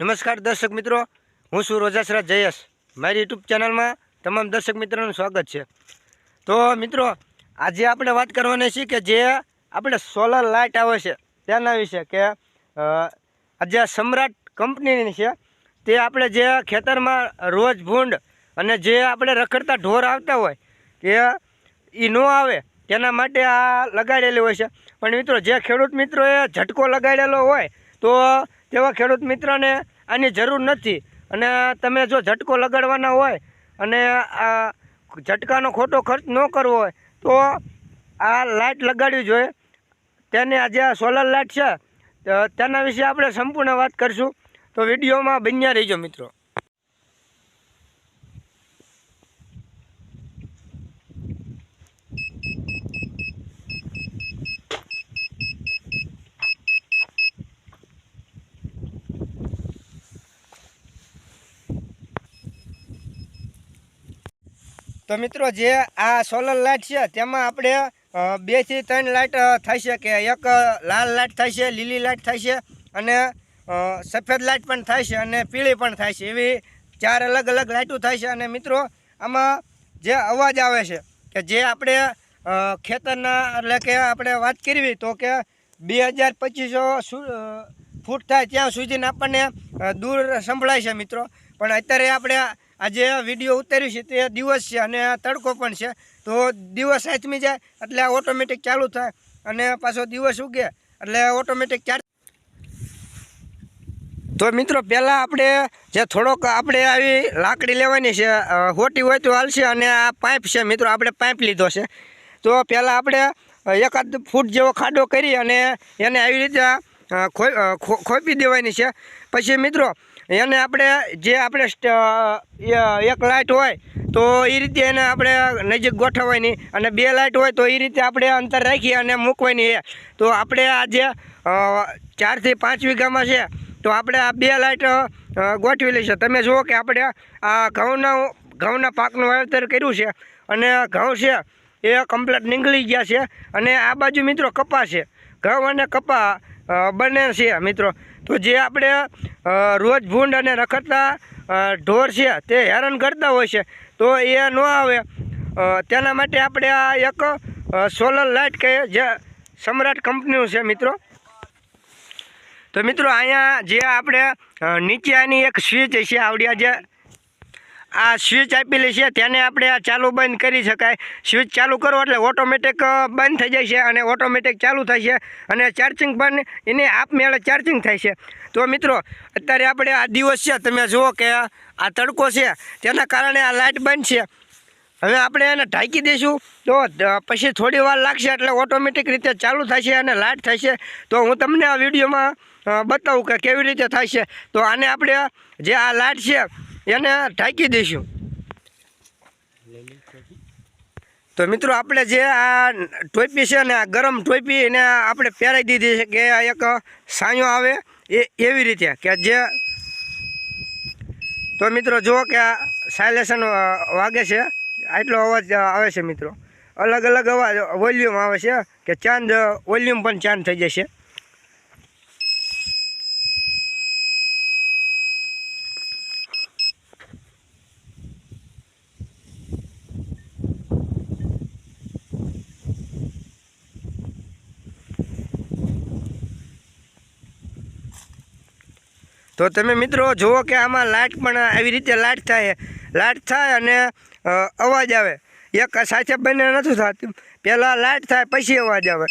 નમસ્કાર દર્શક મિત્રો, હું છું રોજાસરા જયેશ. મારી યુટ્યુબ ચેનલમાં તમામ દર્શક મિત્રોનું સ્વાગત છે. તો મિત્રો, આજે આપણે વાત કરવાની છે કે જે આપણે સોલર લાઇટ આવે છે, તેના વિશે કે જે સમ્રાટ કંપનીની છે, તે આપણે જે ખેતરમાં રોજ ભૂંડ અને જે આપણે રખડતા ઢોર આવતા હોય, કે એ ન આવે, તેના માટે આ લગાડેલી હોય છે. પણ મિત્રો, જે ખેડૂત મિત્રોએ ઝટકો લગાડેલો હોય, તો તેવા ખેડૂત મિત્રને આની જરૂર નથી. અને તમે જો ઝટકો લગાડવાના હોય અને આ ઝટકાનો ખોટો ખર્ચ ન કરવો હોય, તો આ લાઇટ લગાડવી જોઈએ. તેને આ જે સોલર લાઇટ છે તેના વિશે આપણે સંપૂર્ણ વાત કરીશું. તો વિડીયોમાં બન્યા રહીજો મિત્રો. તો મિત્રો જે આ સોલર લાઇટ છે, તેમાં આપણે બેથી ત્રણ લાઇટ છે કે એક લાલ લાઇટ થાય છે, લીલી લાઇટ થાય છે અને સફેદ લાઇટ પણ થાય છે અને પીળી પણ થાય છે. એવી ચાર અલગ અલગ લાઇટો થાય છે અને મિત્રો આમાં જે અવાજ આવે છે કે જે આપણે ખેતરના એટલે કે આપણે વાત કરવી તો કે બે હજાર પચીસો ફૂટ થાય ત્યાં સુધીને આપણને દૂર સંભળાય છે મિત્રો. પણ અત્યારે આપણે આજે વીડિયો ઉતાર્યું છે, તે દિવસ છે અને તડકો પણ છે. તો દિવસ આચમી જાય, એટલે ઓટોમેટિક ચાલુ થાય અને પાછો દિવસ ઉગે, એટલે ઓટોમેટિક ચાર્જ તો મિત્રો, પહેલાં આપણે જે થોડોક આપણે આવી લાકડી લેવાની છે હોટી હોય તો હાલશે અને આ પાઇપ છે મિત્રો, આપણે પાઇપ લીધો છે. તો પહેલાં આપણે એકાદ ફૂટ જેવો ખાડો કરી અને એને આવી રીતે ખોપી દેવાની છે. પછી મિત્રો એને આપણે જે આપણે એક લાઇટ હોય, તો એ રીતે એને આપણે નજીક ગોઠવવાની. અને બે લાઇટ હોય, તો એ રીતે આપણે અંતર રાખી અને મૂકવાની એ. તો આપણે આ જે ચારથી પાંચ વીઘામાં છે, તો આપણે આ બે લાઇટ ગોઠવી છે તમે જુઓ કે આપણે આ ઘઉંના ઘઉંના પાકનું વાવેતર કર્યું છે, અને ઘઉં છે, એ કમ્પ્લેટ નીકળી ગયા છે, અને આ બાજુ મિત્રો કપા છે. ઘઉં અને કપા બંને છે મિત્રો. તો જે આપણે રોજ ભૂંડ અને રખડતા ઢોર છે તે હેરાન કરતા હોય છે, તો એ ન આવે. તેના માટે આપણે આ એક સોલર લાઇટ કે જે સમ્રાટ કંપનીનું છે મિત્રો. તો મિત્રો, અહીંયા જે આપણે નીચે આની એક સ્વિચ છે આવડ્યા જે આ સ્વિચ આપેલી છે, તેને આપણે આ ચાલુ બંધ કરી શકાય. સ્વિચ ચાલુ કરો એટલે ઓટોમેટિક બંધ થઈ જાય છે અને ઓટોમેટિક ચાલુ થાય છે અને ચાર્જિંગ પણ એને આપમેળે ચાર્જિંગ થાય છે. તો મિત્રો, અત્યારે આપણે આ દિવસ છે, તમે જુઓ કે આ તડકો છે, તેના કારણે આ લાઇટ બંધ છે. હવે આપણે એને ઢાંકી દઈશું. તો પછી થોડી વાર લાગશે એટલે ઓટોમેટિક રીતે ચાલુ થશે અને લાઇટ થશે તો હું તમને આ વિડીયોમાં બતાવું કે કેવી રીતે થાય છે. તો આને આપણે જે આ લાઇટ છે એને ઢાંકી દઈશું. તો મિત્રો, આપણે જે આ ટોપી છે ને, આ ગરમ ટોપી એને આપણે પહેરાવી દીધી છે કે એક સાંયો આવે, એ એવી રીતે કે જે તો મિત્રો, જુઓ કે આ સાયલેશન વાગે છે, આટલો અવાજ આવે છે મિત્રો. અલગ અલગ અવાજ, વોલ્યુમ આવે છે, કે ચાંદ, વોલ્યુમ પણ ચાંદ થઈ જશે. તો તમે મિત્રો જુઓ કે આમાં લાઇટ પણ આવી રીતે લાઇટ થાય. લાઇટ થાય અને અવાજ આવે. એક સાથે બંને નથી થતું. પહેલાં લાઇટ થાય, પછી અવાજ આવે.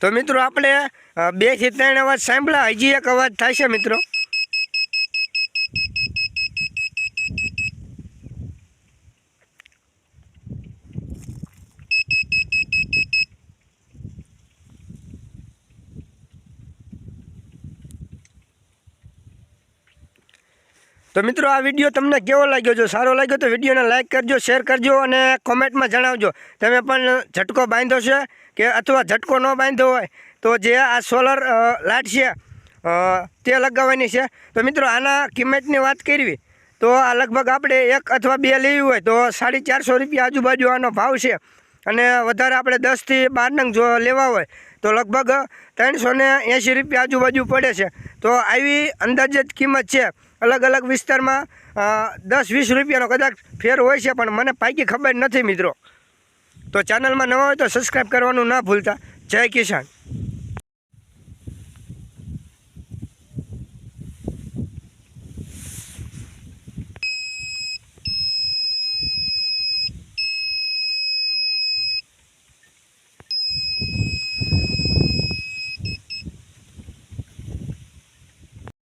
તો મિત્રો આપણે બેથી ત્રણ અવાજ સાંભળ્યા. હજી એક અવાજ થાય છે મિત્રો. તો મિત્રો, આ વીડિયો તમને કેવો લાગ્યો? જો સારો લાગ્યો તો વિડીયોને લાઇક કરજો શેર કરજો અને કોમેન્ટમાં જણાવજો. તમે પણ ઝટકો બાંધો છે કે અથવા ઝટકો ન બાંધ્યો હોય, તો જે આ સોલર લાઇટ છે તે લગાવવાની છે. તો મિત્રો, આના કિંમતની વાત કરવી, તો આ લગભગ આપણે એક અથવા બે લેવી હોય, તો સાડી ચારસો રૂપિયા આજુબાજુ આનો ભાવ છે. અને વધારે આપણે દસથી બાર નંગ જો લેવા હોય, તો લગભગ ત્રણસો ને રૂપિયા આજુબાજુ પડે છે. તો આવી અંદાજિત કિંમત છે. અલગ અલગ વિસ્તારમાં દસ વીસ રૂપિયાનો કદાચ ફેર હોય છે, પણ મને પાકી ખબર નથી, મિત્રો. તો ચેનલમાં નવા હોય તો સબસ્ક્રાઈબ કરવાનું ના ભૂલતા. જય કિસાન.